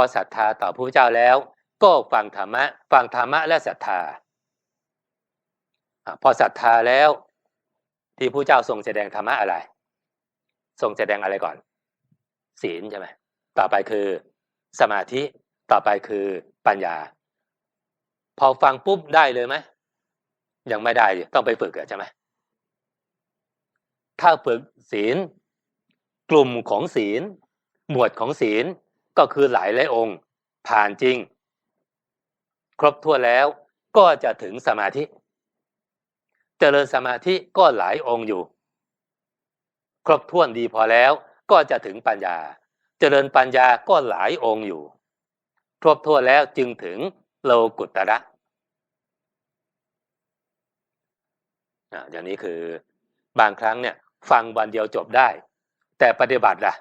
พอศรัทธาต่อพระเจ้าแล้ว ก็ฟังธรรมะฟังธรรมะและศรัทธาพอศรัทธาแล้วที่พระเจ้าทรงแสดงธรรมะอะไร ทรงแสดงอะไรก่อน ศีลใช่ไหมต่อไปคือ สมาธิต่อไปคือปัญญา พอฟังปุ๊บได้เลยไหมยังไม่ได้ต้องไปฝึกอะใช่ไหมถ้าฝึกศีล กลุ่มของศีล หมวดของศีล ก็คือหลายหลายองค์ ผ่านจริง ครบทั่วนแล้วก็จะถึงสมาธิ เจริญสมาธิก็หลายองค์อยู่ ครบถ้วนดีพอแล้วก็จะถึงปัญญา เจริญปัญญาก็หลายองค์อยู่ ครบถ้วนแล้วจึงถึงโลกุตระอ่าอย่างนี้คือบางครั้งเนี่ยฟังวันเดียวจบได้ แต่ปฏิบัติล่ะ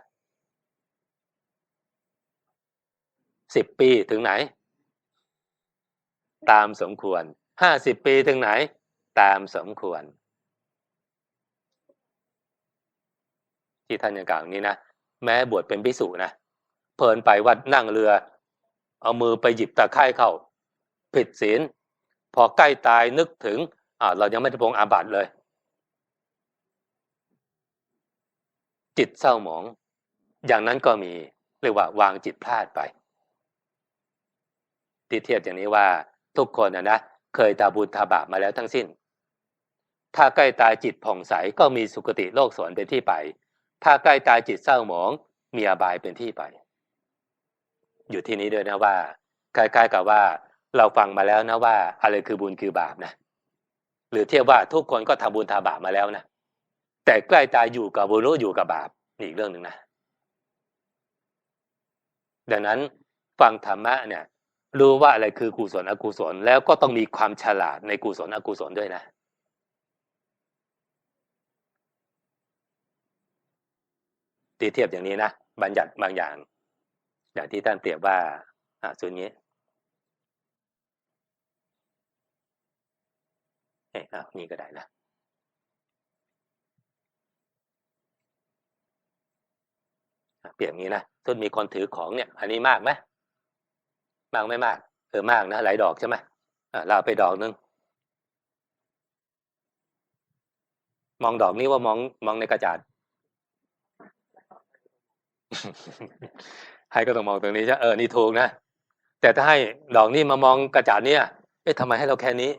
สิบปีถึงไหน ตามสมควรห้าสิบปีถึงไหน ตามสมควร ที่ท่านยังกล่าวนี้นะแม้บวชเป็นพิสุนะเพลินไปวัดนั่งเรือ เอามือไปหยิบตะไคร่เข้า ผิดศีล พอใกล้ตายนึกถึงอ่าเรายังไม่ได้พงอาบัติเลย จิตเศร้าหมอง อย่างนั้นก็มีเรียกว่าวางจิตพลาดไป ที่เทียบอย่างนี้ว่าทุกคนนะนะเคยตาบุญทาบาปมาแล้วทั้งสิ้น ถ้าใกล้ตายจิตผ่องใสก็มีสุคติโลกสวรรค์เป็นที่ไป ถ้าใกล้ตายจิตเศร้าหมองมีอบายเป็นที่ไป อยู่ที่นี้ด้วยนะว่าใกล้ๆกับว่าเราฟังมาแล้วนะว่า อะไรคือบุญคือบาปนะ หรือเทียบว่าทุกคนก็ทำบุญทาบาปมาแล้วนะแต่ใกล้ตายอยู่กับบุญรู้อยู่กับบาปนี่อีกเรื่องหนึ่งนะดังนั้นฟังธรรมะเนี่ย รู้ว่าอะไรคือกุศลอกุศลแล้วก็ต้องมีความฉลาดในกุศลอกุศลด้วยนะ ตีเทียบอย่างนี้นะบัญญัติบางอย่าง อย่างที่ท่านเปรียบว่าอ่าส่วนนี้เอ้อ่านี่ก็ได้นะเปรียบอย่างนี้นะต้นมีคนถือของเนี่ย อันนี้มากไหม มากไม่มากเออมากนะหลายดอกใช่ไหมเราไปดอกนึงมองดอกนี้ว่ามองมองในกระจาดให้ก็ต้องมองตรงนี้ใช่เออนี่ถูกนะแต่ถ้าให้ดอกนี้มามองกระจาดเนี่ย เอ๊ะทำไมให้เราแค่นี้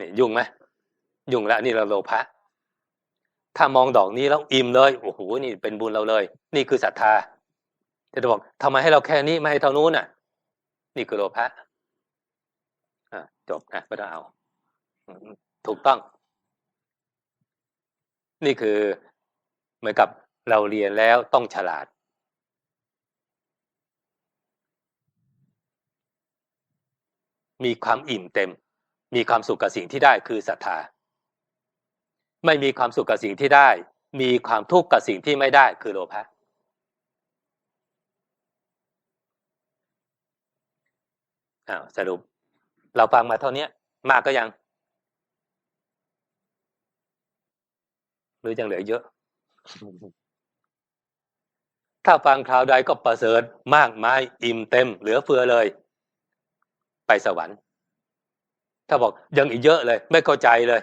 นี่ยุ่งไหมยุ่งแล้วนี่เราโลภะถ้ามองดอกนี้แล้วอิ่มเลยโอ้โหนี่เป็นบุญเราเลย นี่คือศรัทธาแต่จะบอกทำไมให้เราแค่นี้ไม่ให้เท่านู้นน่ะ นี่คือโลภะอ่าจบนะไม่ต้องเอาถูกต้อง นี่คือเหมือนกับเราเรียนแล้วต้องฉลาด มีความอิ่มเต็ม มีความสุขกับสิ่งที่ได้คือศรัทธา ไม่มีความสุขกับสิ่งที่ได้ มีความทุกข์กับสิ่งที่ไม่ได้คือโลภะ อ้าวสรุป เราฟังมาเท่านี้มากก็ยัง หรือยังเหลือเยอะ ถ้าฟังคราวใดก็ประเสริฐมากมายอิ่มเต็ม เหลือเฟือเลย ไปสวรรค์ ถ้าบอกยังอีกเยอะเลย ไม่เข้าใจเลย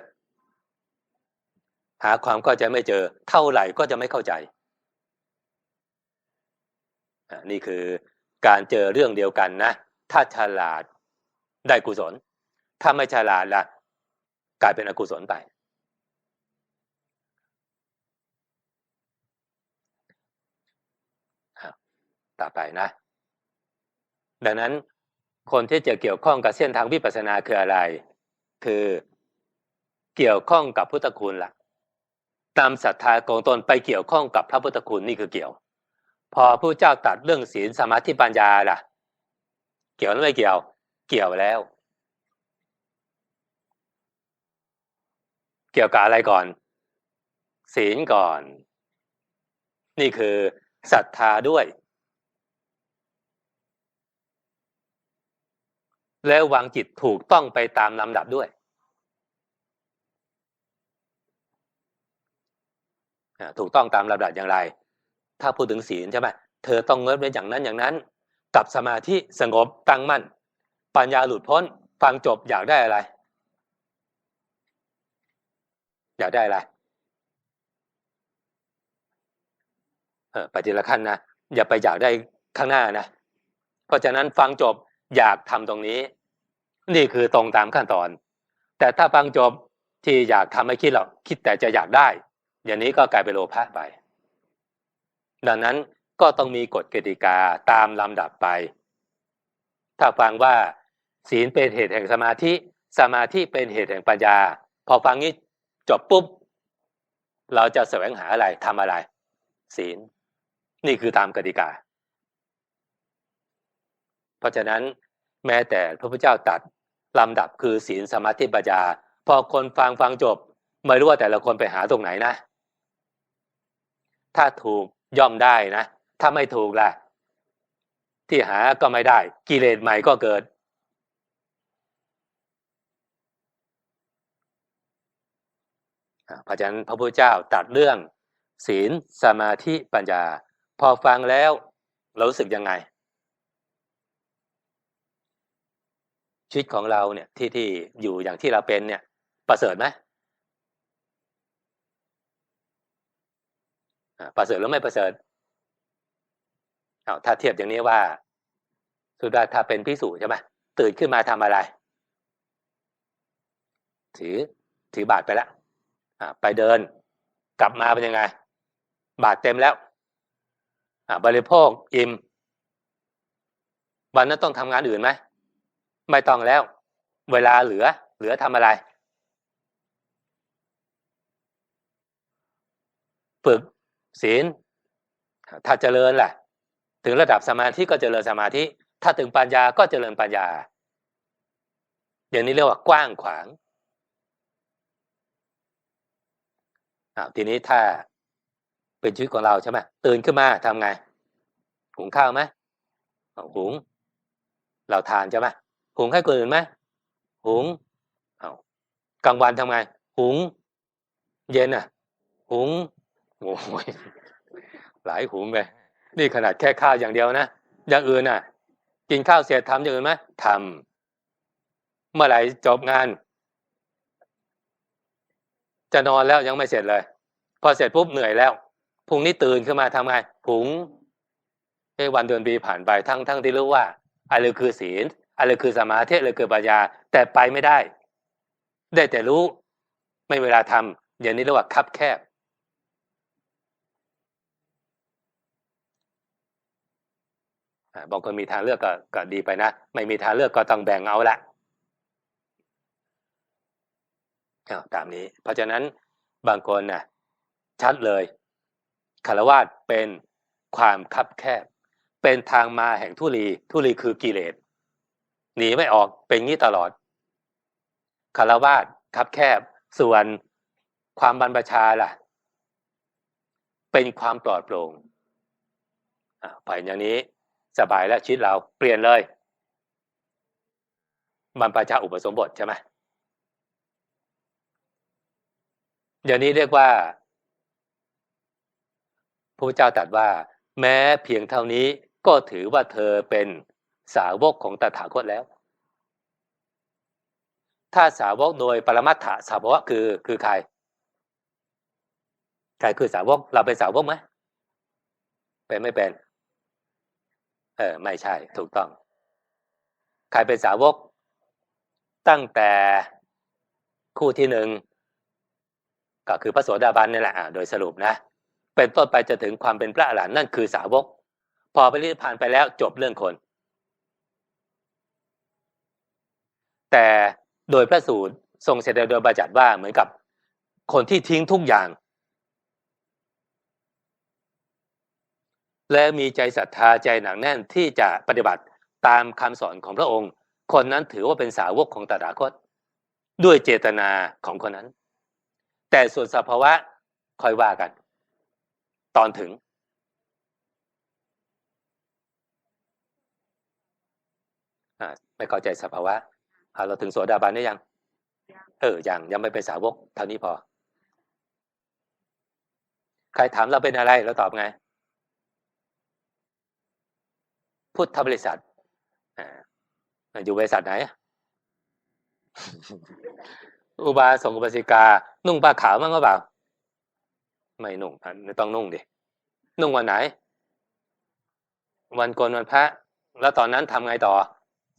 หาความเข้าใจไม่เจอ เท่าไหร่ก็จะไม่เข้าใจนี่คือการเจอเรื่องเดียวกันนะ ถ้าฉลาดได้กุศล ถ้าไม่ฉลาดละกลายเป็นอกุศลไป ต่อไปนะ ดังนั้นคนที่จะเกี่ยวข้องกับเส้นทางวิปัสสนาคืออะไร คือเกี่ยวข้องกับพุทธคุณละ่ะ ตามศรัทธาของตนไปเกี่ยวข้องกับพระพุทธคุณนี่คือเกี่ยว พอพระเจ้าตัดเรื่องศีลสมาธิปัญญาล่ะ เกี่ยวหรือไม่เกี่ยว เกี่ยวแล้ว เกี่ยวกับอะไรก่อน ศีลก่อน นี่คือศรัทธาด้วย แล้ววางจิตถูกต้องไปตามลำดับด้วยถูกต้องตามลำดับอย่างไร ถ้าพูดถึงศีลใช่ไหมเธอต้องงดเว้นอย่างนั้นอย่างนั้น กับสมาธิสงบตั้งมั่น ปัญญาหลุดพ้น ฟังจบอยากได้อะไร อยากได้อะไรเออไปทีละขั้นนะอย่าไปอยากได้ข้างหน้านะเพราะฉะนั้นฟังจบอยากทำตรงนี้ นี่คือตรงตามขั้นตอน แต่ถ้าฟังจบที่อยากทำไม่คิดหรอกคิดแต่จะอยากได้ อย่างนี้ก็กลายเป็นโลภะไป ดังนั้น ก็ต้องมีกฎกติกาตามลำดับไป ถ้าฟังว่า ศีลเป็นเหตุแห่งสมาธิ สมาธิเป็นเหตุแห่งปัญญา พอฟังนี้จบปุ๊บ เราจะแสวงหาอะไรทำอะไร ศีล นี่คือตามกติกา เพราะฉะนั้นแม้แต่พระพุทธเจ้าตัดลำดับคือศีลสมาธิปัญญา พอคนฟังฟังจบ ไม่รู้ว่าแต่ละคนไปหาตรงไหนนะ ถ้าถูกย่อมได้นะ ถ้าไม่ถูกล่ะ ที่หาก็ไม่ได้ กิเลสใหม่ก็เกิด เพราะฉะนั้นพระพุทธเจ้าตัดเรื่อง ศีลสมาธิปัญญา พอฟังแล้วเรารู้สึกยังไง ชีวิตของเราเนี่ยที่ที่อยู่อย่างที่เราเป็นเนี่ย ประเสริฐไหมประเสริฐหรือไม่ประเสริฐ เอาถ้าเทียบอย่างนี้ว่า สุดาถ้าเป็นพิสูจใช่ไหมตื่นขึ้นมาทำอะไร ถือถือบาทไปแล้วไปเดิน กลับมาเป็นยังไง บาทเต็มแล้วบริโภคอิ่มวันนั้นต้องทำงานอื่นไหมไม่ต้องแล้ว เวลาเหลือ เหลือทำอะไรฝึกศีลถ้าเจริญแหละ ถึงระดับสมาธิก็เจริญสมาธิ ถ้าถึงปัญญาก็เจริญปัญญา อย่างนี้เรียกว่ากว้างขวางทีนี้ถ้าเป็นชีวิตของเราใช่ไหมตื่นขึ้นมาทำไง หุงข้าวไหมหุง เราทานใช่ไหมหุงให้คนอื่นไหมหุงเอากลางวันทำไง หุง เย็นอะ หุงโอ้ยหลายหุงไป นี่ขนาดแค่ข้าวอย่างเดียวนะอย่างอื่นน่ะ กินข้าวเสร็จทำอย่างอื่นไหมทำเมื่อไหร่จบงาน จะนอนแล้วยังไม่เสร็จเลย พอเสร็จปุ๊บเหนื่อยแล้วพรุ่งนี้ตื่นขึ้นมาทำไงหุงให้วันเดือนปีผ่านไปทั้งทั้งที่รู้ว่าอะไรคือศีลอะไรคือสมาธิอะไรคือปัญญา แต่ไปไม่ได้ ได้แต่รู้ ไม่เวลาทำอย่างนี้เรียกว่าคับแคบ บางคนมีทางเลือกก็ก็ดีไปนะ ไม่มีทางเลือกก็ต้องแบ่งเอาละาตามนี้ เพราะฉะนั้นบางคนนะ่ะชัดเลยคารวาสเป็นความคับแคบ เป็นทางมาแห่งทุลีทุลีคือกิเลสหนีไม่ออกเป็นงี้ตลอดคารวาสคับแคบ ส่วนความบรรพชาล่ะ เป็นความปลอดโปร่งไปอย่างนี้ สบายแล้วชีวิตเราเปลี่ยนเลยบรรพชาอุปสมบทใช่ไหมอย่างนี้เรียกว่าพระเจ้าตรัสว่า แม้เพียงเท่านี้ก็ถือว่าเธอเป็นสาวกของตถาคตแล้ว ถ้าสาวกโดยปรมัตถสาวกคือคือใคร ใครคือสาวกเราเป็นสาวกไหมเป็นไม่เป็น เออไม่ใช่ ถูกต้อง ใครเป็นสาวก ตั้งแต่คู่ที่หนึ่งก็คือพระโสดาบันนี่แหละโดยสรุปนะ เป็นต้นไปจะถึงความเป็นพระอรหันต์นั่นคือสาวก พอไปรีผ่านไปแล้วจบเรื่องคน แต่โดยพระสูตรทรงเสด็จโดยบัญญัติว่าเหมือนกับคนที่ทิ้งทุกอย่าง และมีใจศรัทธาใจหนักแน่นที่จะปฏิบัติตามคำสอนของพระองค์ คนนั้นถือว่าเป็นสาวกของตถาคต ด้วยเจตนาของคนนั้น แต่ส่วนสภาวะคอยว่ากัน ตอนถึง ไม่เข้าใจสภาวะเราถึงโสดาบันได้ยัง เออยังยังไม่เป็นสาวกเท่านี้พอ ใครถามเราเป็นอะไรเราตอบไง พุทธบริษัทอ่าอยู่บริษัทไหน อุบาสกอุบาสิกา นุ่งผ้าขาวมั้งก็เปล่า ไม่นุ่งอะไม่ต้องนุ่งดิ นุ่งวันไหน วันโกนวันพระ แล้วตอนนั้นทำไงต่อ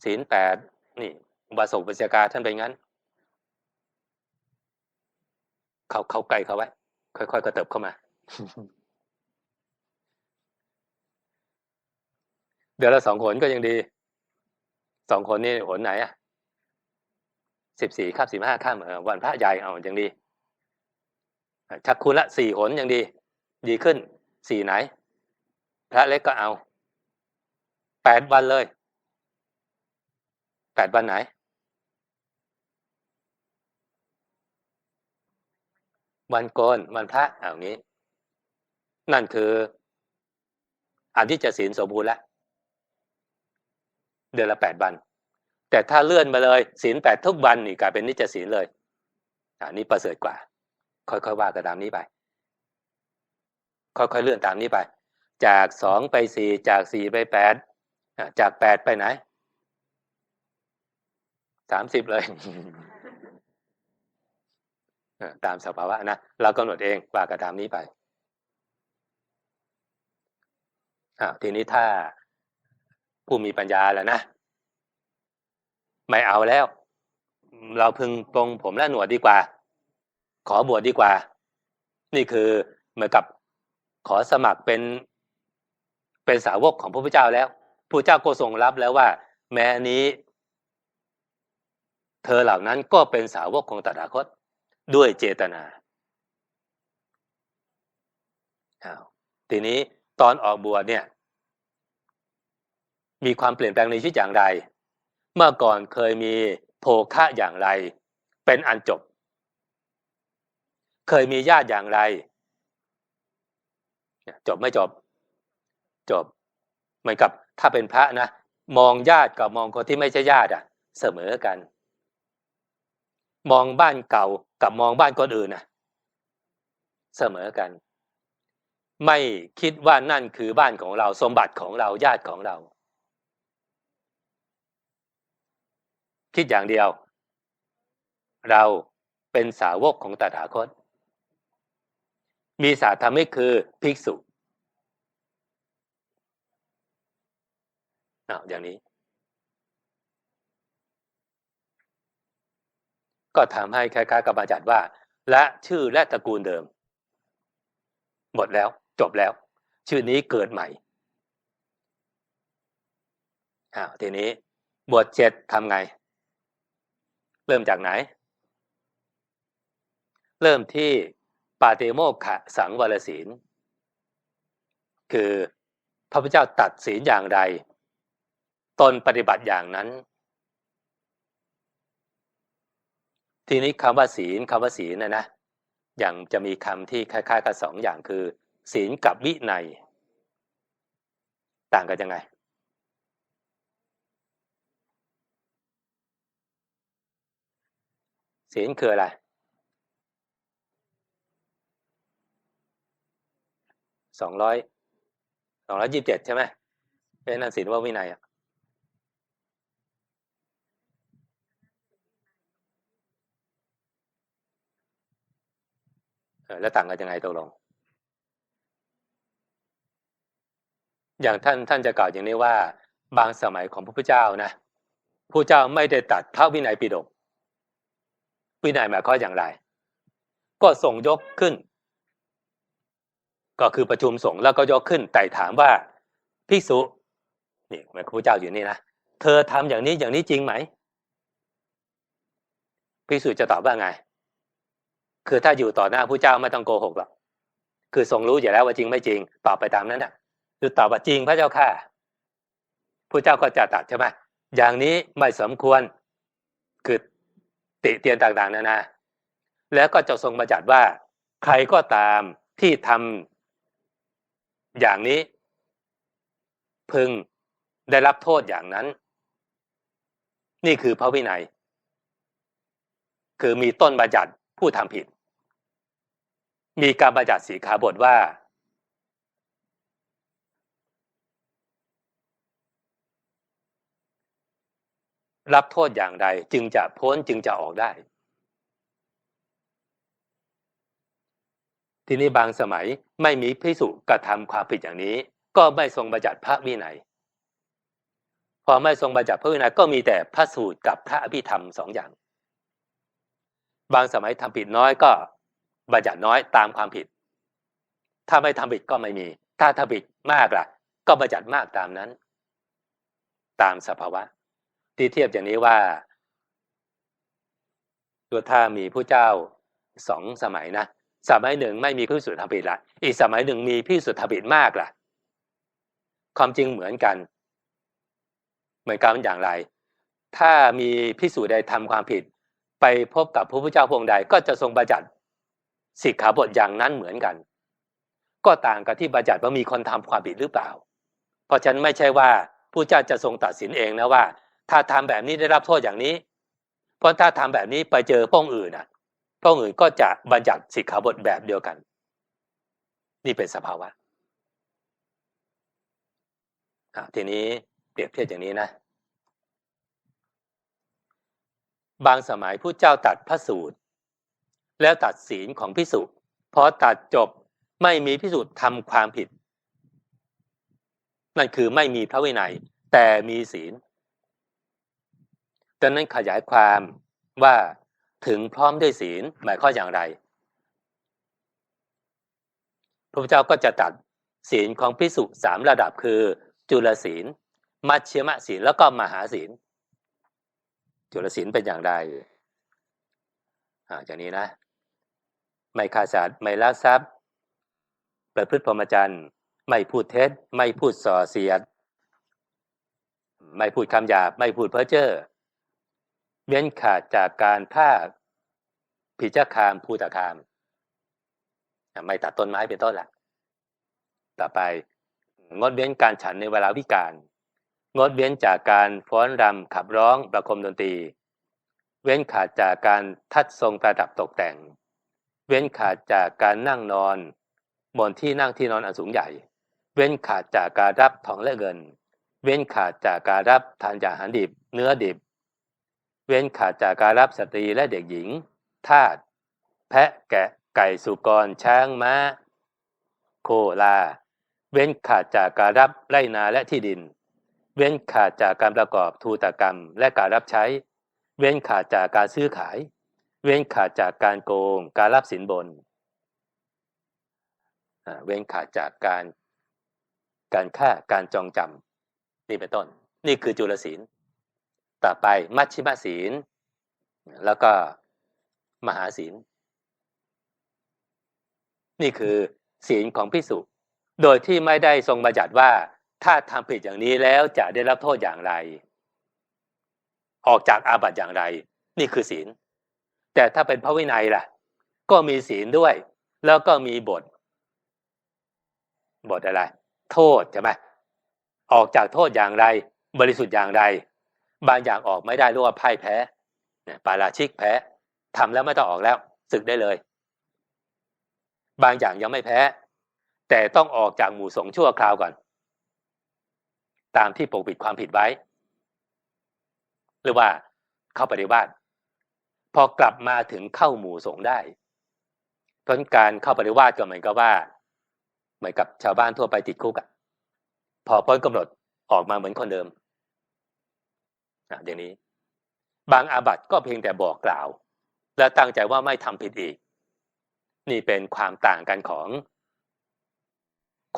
ศีลแปดนี่ อุบาสกอุบาสิกาท่านเป็นงั้น เขาเขาไกลเขาไว้ ค่อยๆกระเติบเข้ามา เดือนละสองคนก็ยังดี สองคนนี่หนไหนอะสิบสี่ข้ามสิบห้าข้ามวันพระใหญ่เอายังดี ชักคุณละสี่หนยังดี ดีขึ้นสี่ไหน พระเล็กก็เอาแปดวันเลยแปดวันไหนวันโกนวันพระเอางี้ นั่นคืออันที่จะศีลสมบูรณ์แล้ว เดือนละแปดวัน แต่ถ้าเลื่อนมาเลยศีลแปดทุกวันนี่กลายเป็นนิจศีลเลยอันนี้ประเสริฐกว่า ค่อยๆว่ากันตามนี้ไป ค่อยๆเลื่อนตามนี้ไป จากสองไปสี่จากสี่ไปแปดจากแปดไปไหนสามสิบเลยตามสภาวะนะเรากำหนดเองว่ากันตามนี้ไปทีนี้ถ้า ผู้มีปัญญาแล้วนะ ไม่เอาแล้ว เราพึงปรงผมและหนวดดีกว่า ขอบวชดีกว่า นี่คือเหมือนกับขอสมัครเป็นเป็นสาวกของพระพุทธเจ้าแล้วพระเจ้าก็ทรงรับแล้วว่า แม้นี้ เธอเหล่านั้นก็เป็นสาวกของตถาคตด้วยเจตนาทีนี้ตอนออกบวชเนี่ย มีความเปลี่ยนแปลงในชีวิตอย่างไร เมื่อก่อนเคยมีโภคะอย่างไร เป็นอันจบ เคยมีญาติอย่างไร จบไม่จบ จบ เหมือนกับถ้าเป็นพระนะ มองญาติกับมองคนที่ไม่ใช่ญาติอะ เสมอกัน มองบ้านเก่ากับมองบ้านคนอื่นน่ะเสมอกัน ไม่คิดว่านั่นคือบ้านของเราสมบัติของเราญาติของเรา คิดอย่างเดียว เราเป็นสาวกของตถาคต มีสาธรรมิกคือภิกษุอ้าวอย่างนี้ ก็ทำให้คล้ายๆกับอาจารย์ว่า และชื่อและตระกูลเดิม หมดแล้วจบแล้ว ชื่อนี้เกิดใหม่อ้าวทีนี้บวชเจ็ดทำไง เริ่มจากไหน เริ่มที่ปาเตโมกขะสังวรศีล คือพระพุทธเจ้าตัดศีลอย่างไรตนปฏิบัติอย่างนั้น ทีนี้คำว่าศีลคำว่าศีลนะนะ อย่างจะมีคำที่คล้ายๆ กับสองอย่างคือ ศีลกับวินัย ต่างกันยังไง ศีลคืออะไร สองร้อย สองร้อยยี่สิบเจ็ดใช่ไหมเป็นนั่นศีลว่าวินัยอะเออแล้วต่างกันยังไงตกลง อย่างท่านท่านจะกล่าวอย่างนี้ว่า บางสมัยของพระพุทธเจ้านะพระเจ้าไม่ได้ตัดพระวินัยปิฎก วินัยหมายความอย่างไร ก็ส่งยกขึ้น ก็คือประชุมสงฆ์แล้วก็ยกขึ้นไต่ถามว่าภิกษุนี่หมายพระเจ้าอยู่นี่นะเธอทำอย่างนี้อย่างนี้จริงไหมภิกษุจะตอบว่าไง คือถ้าอยู่ต่อหน้าผู้เจ้าไม่ต้องโกหกหรอกคือทรงรู้อยู่แล้วว่าจริงไม่จริง ตอบไปตามนั้นน่ะคือตอบว่าจริงพระเจ้าค่ะผู้เจ้าก็จะตัดใช่ไหมอย่างนี้ไม่สมควร ติเตียนต่างๆนานา แล้วก็จะทรงมาจัดว่า ใครก็ตามที่ทำอย่างนี้ พึงได้รับโทษอย่างนั้น นี่คือพระวินัย คือมีต้นบัญญัติผู้ทำผิด มีการบัญญัติสีขาบทว่า รับโทษอย่างใด จึงจะพ้นจึงจะออกได้ ทีนี้บางสมัยไม่มีพิสุกระทำความผิดอย่างนี้ ก็ไม่ทรงบัญญัติพระวินัยพอไม่ทรงบัญญัติพระวินัยก็มีแต่พระสูตรกับพระอภิธรรมสองอย่าง บางสมัยทำผิดน้อยก็บัญญัติน้อยตามความผิด ถ้าไม่ทำผิดก็ไม่มี ถ้าทำผิดมากล่ะ ก็บัญญัติมากตามนั้น ตามสภาวะ ที่เทียบอย่างนี้ว่าตัวถ้ามีผู้เจ้าสองสมัยนะสมัยหนึ่งไม่มีพิสุทธิ์ทำผิดละอีกสมัยหนึ่งมีพิสุทธิ์ทำผิดมากล่ะ ความจริงเหมือนกัน เหมือนกันอย่างไร ถ้ามีพิสูจใดทำความผิด ไปพบกับพระพุทธเจ้าพระองใดก็จะทรงบัญญัติสิกขาบทอย่างนั้นเหมือนกัน ก็ต่างกับที่บัญญัติว่ามีคนทำความผิดหรือเปล่า เพราะฉะนั้นไม่ใช่ว่าผู้เจ้าจะทรงตัดสินเองนะว่า ถ้าทำแบบนี้ได้รับโทษอย่างนี้ เพราะถ้าทำแบบนี้ไปเจอพระองค์อื่นอะพระองค์อื่นก็จะบัญญัติสิกขาบทแบบเดียวกัน นี่เป็นสภาวะทีนี้เปรียบเทียบอย่างนี้นะ บางสมัยผู้เจ้าตัดพระสูตร แล้วตัดศีลของพิสุพอตัดจบไม่มีพิสูจน์ทำความผิด นั่นคือไม่มีพระวินัย แต่มีศีล ดังนั้นขยายความว่าถึงพร้อมด้วยศีลหมายข้ออย่างไร พระพุทธเจ้าก็จะตัดศีลของพิสุสามระดับคือ จุลศีล มัชเชมะศีลแล้วก็มหาศีล จุลศีลเป็นอย่างไรอ่าอย่างนี้นะ ไม่ฆ่าสัตว์ไม่ลักทรัพย์ ประพฤติพรหมจรรย์ ไม่พูดเท็จ ไม่พูดส่อเสียด ไม่พูดคำหยาบ ไม่พูดเพ้อเจ้อ เว้นขาดจากการภาคพิจคามพูตคาม ไม่ตัดต้นไม้เป็นต้นละต่อไปงดเว้นการฉันในเวลาวิการงดเว้นจากการฟ้อนรำขับร้องประคมดนตรี เว้นขาดจากการทัดทรงประดับตกแต่ง เว้นขาดจากการนั่งนอนบนที่นั่งที่นอนอันสูงใหญ่ เว้นขาดจากการรับทองและเงิน เว้นขาดจากการรับทานยาหารดิบ เนื้อดิบ เว้นขาดจากการรับสตรีและเด็กหญิง ทาส แพะแกะไก่สุกร ช้างม้า โคลา เว้นขาดจากการรับไรนาและที่ดิน เว้นขาดจากการประกอบทูตกรรมและการรับใช้ เว้นขาดจากการซื้อขาย เว้นขาดจากการโกง การรับสินบน เว้นขาดจากการการฆ่าการจองจำนี่เป็นต้น นี่คือจุลศีล ต่อไปมัชชิมศีล แล้วก็มหาศีล นี่คือศีลของพิสุโดยที่ไม่ได้ทรงบัญญัติว่าถ้าทำผิดอย่างนี้แล้วจะได้รับโทษอย่างไร ออกจากอาบัติอย่างไร นี่คือศีล แต่ถ้าเป็นพระวินัยล่ะ ก็มีศีลด้วย แล้วก็มีบท บทอะไร โทษใช่ไหมออกจากโทษอย่างไร บริสุทธิ์อย่างไร บางอย่างออกไม่ได้รู้ว่าพ่ายแพ้ปาราชิกแพ้ทำแล้วไม่ต้องออกแล้วศึกได้เลย บางอย่างยังไม่แพ้ แต่ต้องออกจากหมู่สงฆ์ชั่วคราวก่อน ตามที่ปกปิดความผิดไว้ หรือว่าเข้าปฏิบัติพอกลับมาถึงเข้าหมู่สงฆ์ได้ผลการเข้าปฏิวัติก็เหมือนกับว่า เหมือนกับชาวบ้านทั่วไปติดคุกอะพอพ้นกำหนดออกมาเหมือนคนเดิม อะอย่างนี้ บางอาบัติก็เพียงแต่บอกกล่าว และตั้งใจว่าไม่ทำผิดอีก นี่เป็นความต่างกันของ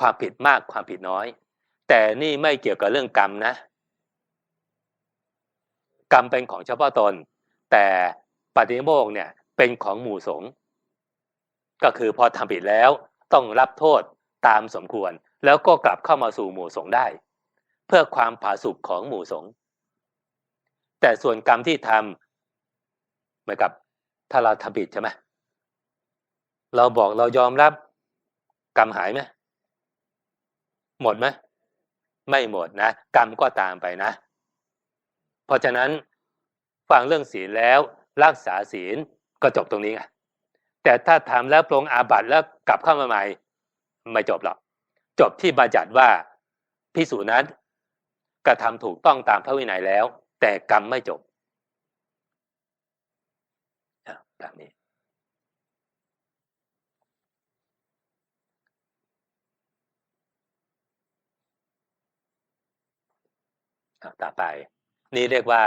ความผิดมากความผิดน้อย แต่นี่ไม่เกี่ยวกับเรื่องกรรมนะ กรรมเป็นของเฉพาะตน แต่ปฏิโมกเนี่ยเป็นของหมู่สงฆ์ก็คือพอทำผิดแล้วต้องรับโทษตามสมควร แล้วก็กลับเข้ามาสู่หมู่สงฆ์ได้ เพื่อความผาสุกของหมู่สงฆ์ แต่ส่วนกรรมที่ทำเหมือนกับถ้าเราทำผิดใช่ไหมเราบอกเรายอมรับกรรมหายไหมหมดไหมไม่หมดนะ กรรมก็ตามไปนะ เพราะฉะนั้นฟังเรื่องศีลแล้วรักษาศีลก็จบตรงนี้ไงแต่ถ้าทำแล้วปรงอาบัติแล้วกลับเข้ามาใหม่ ไม่จบหรอก จบที่บัญญัติว่าพิสูจนั้นกระทำถูกต้องตามพระวินัยแล้ว แต่กรรมไม่จบอะดังนี้ ต่อไป นี่เรียกว่า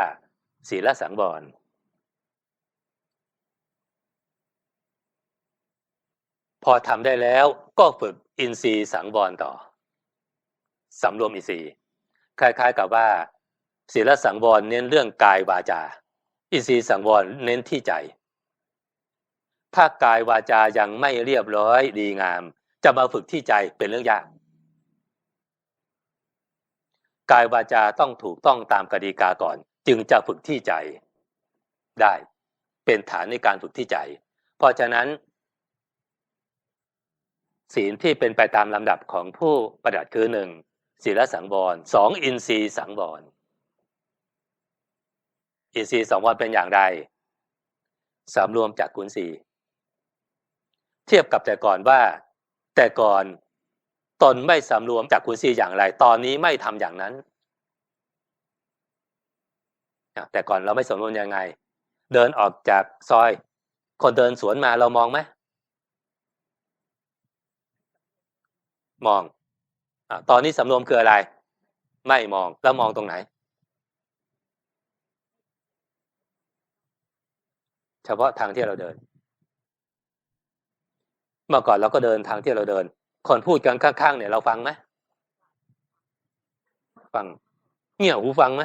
ศีลสังวรพอทำได้แล้วก็ฝึกอินทรีย์สังวรต่อสำรวมอินทรีย์คล้าย ๆ กับว่า ศีลสังวรเน้นเรื่องกายวาจา อินทรีย์สังวรเน้นที่ใจ ถ้ากายวาจายังไม่เรียบร้อยดีงาม จะมาฝึกที่ใจเป็นเรื่องยาก กายวาจาต้องถูกต้องตามกติกาก่อน จึงจะฝึกที่ใจได้เป็นฐานในการฝึกที่ใจ เพราะฉะนั้น ศีลที่เป็นไปตามลำดับของผู้ปฏิบัติคือหนึ่งศีลสังวรสองอินทรีย์สังวร อินทรีย์สังวรเป็นอย่างไรสำรวมจากกุนสีเทียบกับแต่ก่อนว่า แต่ก่อนตนไม่สำรวมจากกุนสีอย่างไร ตอนนี้ไม่ทำอย่างนั้นแต่ก่อนเราไม่สำรวมยังไง เดินออกจากซอย คนเดินสวนมาเรามองไหมมองอตอนนี้สำรวมคืออะไร ไม่มองแล้วมองตรงไหน เฉพาะทางที่เราเดิน เมื่อก่อนเราก็เดินทางที่เราเดิน คนพูดกันข้างๆเนี่ยเราฟังไหมฟังเงี่ยหูฟังไหม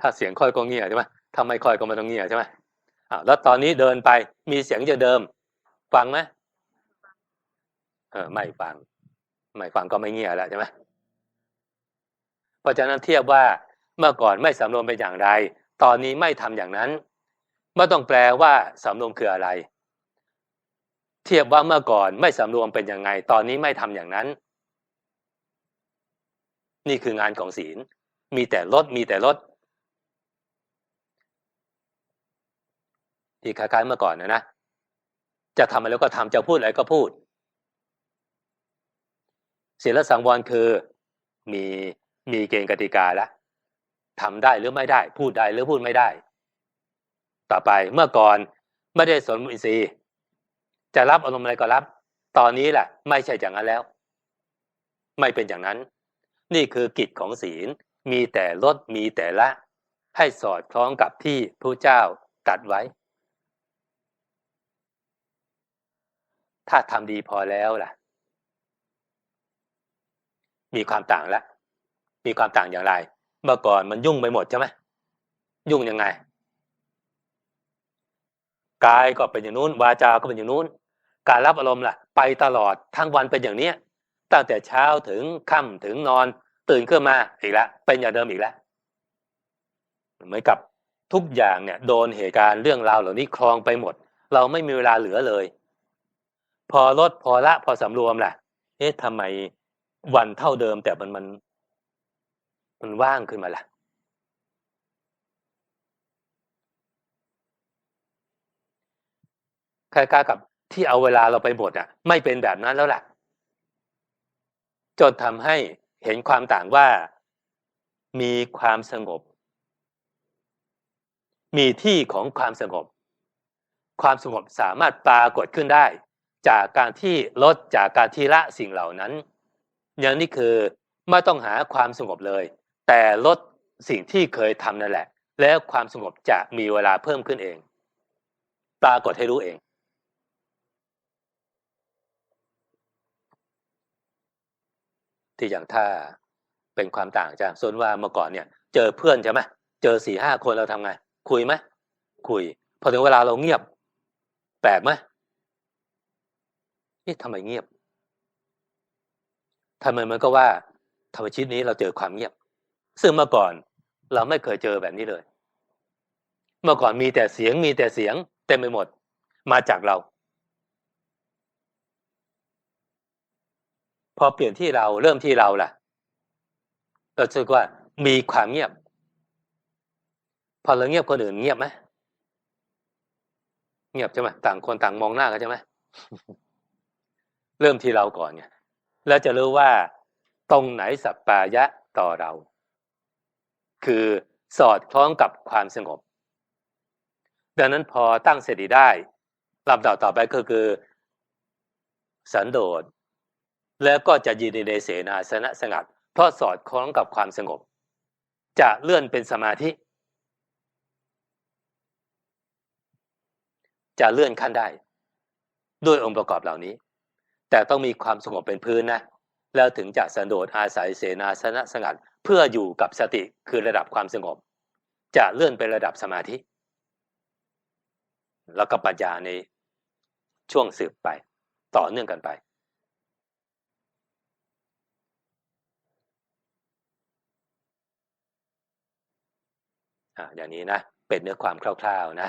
ถ้าเสียงค่อยก็เงี่ยใช่ไหมถ้าไม่ค่อยก็ไม่ต้องเงี่ยใช่ไหมอ่าแล้วตอนนี้เดินไปมีเสียงจะเดิม ฟังไหมเออไม่ฟัง ไม่ฟังก็ไม่เงี่ยแล้วใช่ไหมเพราะฉะนั้นเทียบว่าเมื่อก่อนไม่สำรวมเป็นอย่างไร ตอนนี้ไม่ทำอย่างนั้นไม่ต้องแปลว่าสำรวมคืออะไร เทียบว่าเมื่อก่อนไม่สำรวมเป็นยังไง ตอนนี้ไม่ทำอย่างนั้น นี่คืองานของศีล มีแต่ลดมีแต่ลดที่คล้ายๆเมื่อก่อนนะนะ จะทำอะไรก็ทำจะพูดอะไรก็พูดศีลสังวรคือมีมีเกณฑ์กติกาแล้ว ทำได้หรือไม่ได้ พูดได้หรือพูดไม่ได้ ต่อไปเมื่อก่อนไม่ได้สนอินทรีย์ จะรับอารมณ์อะไรก็รับ ตอนนี้แหละไม่ใช่อย่างนั้นแล้ว ไม่เป็นอย่างนั้น นี่คือกิจของศีลมีแต่ลดมีแต่ละ ให้สอดคล้องกับที่พระเจ้าตัดไว้ ถ้าทำดีพอแล้วล่ะ มีความต่างแล้วมีความต่างอย่างไร เมื่อก่อนมันยุ่งไปหมดใช่ไหมยุ่งยังไง กายก็เป็นอย่างนู้น วาจาก็เป็นอย่างนู้น การรับอารมณ์ล่ะ ไปตลอดทั้งวันเป็นอย่างเนี้ยตั้งแต่เช้าถึงค่ำถึงนอน ตื่นขึ้นมาอีกแล้วเป็นอย่างเดิมอีกแล้วเหมือนกับทุกอย่างเนี่ยโดนเหตุการณ์เรื่องราวเหล่านี้คลองไปหมด เราไม่มีเวลาเหลือเลย พอลดพอละพอสำรวมล่ะเอ๊ะทำไมวันเท่าเดิมแต่มันมัน มันว่างขึ้นมาละคล้ายๆกับที่เอาเวลาเราไปหมดอะ ไม่เป็นแบบนั้นแล้วล่ะ จนทำให้เห็นความต่างว่ามีความสงบ มีที่ของความสงบ ความสงบสามารถปรากฏขึ้นได้ จากการที่ลดจากการที่ละสิ่งเหล่านั้นอย่างนี้คือไม่ต้องหาความสงบเลย แต่ลดสิ่งที่เคยทำนั่นแหละ แล้วความสงบจะมีเวลาเพิ่มขึ้นเอง ปรากฏให้รู้เองที่อย่างถ้าเป็นความต่างจากส่วนว่าเมื่อก่อนเนี่ย เจอเพื่อนใช่ไหมเจอสี่ห้าคนเราทำไง คุยไหมคุย พอถึงเวลาเราเงียบ แปลกไหมนี่ทำไมเงียบทำไมมันก็ว่าธรรมชีวิตนี้เราเจอความเงียบ ซึ่งเมื่อก่อนเราไม่เคยเจอแบบนี้เลย เมื่อก่อนมีแต่เสียงมีแต่เสียงเต็มไปหมดมาจากเรา พอเปลี่ยนที่เราเริ่มที่เราล่ะเราจะว่ามีความเงียบ พอเราเงียบคนอื่นเงียบไหมเงียบใช่ไหมต่างคนต่างมองหน้ากันใช่ไหมเริ่มที่เราก่อนเนี่ยแล้วจะรู้ว่าตรงไหนสัปปายะต่อเรา คือสอดคล้องกับความสงบ ดังนั้นพอตั้งสติได้ลำดับต่อไปก็คือ สันโดษแล้วก็จะยืนในเสนาสนะสงัด เพราะสอดคล้องกับความสงบ จะเลื่อนเป็นสมาธิ จะเลื่อนขั้นได้ ด้วยองค์ประกอบเหล่านี้ แต่ต้องมีความสงบเป็นพื้นนะ แล้วถึงจะสันโดษอาศัยเสนาสนะสงัด เพื่ออยู่กับสติคือระดับความสงบ จะเลื่อนไประดับสมาธิ แล้วก็ปัญญาในช่วงสืบไป ต่อเนื่องกันไปอ่าอย่างนี้นะ เป็นเนื้อความคร่าว ๆนะ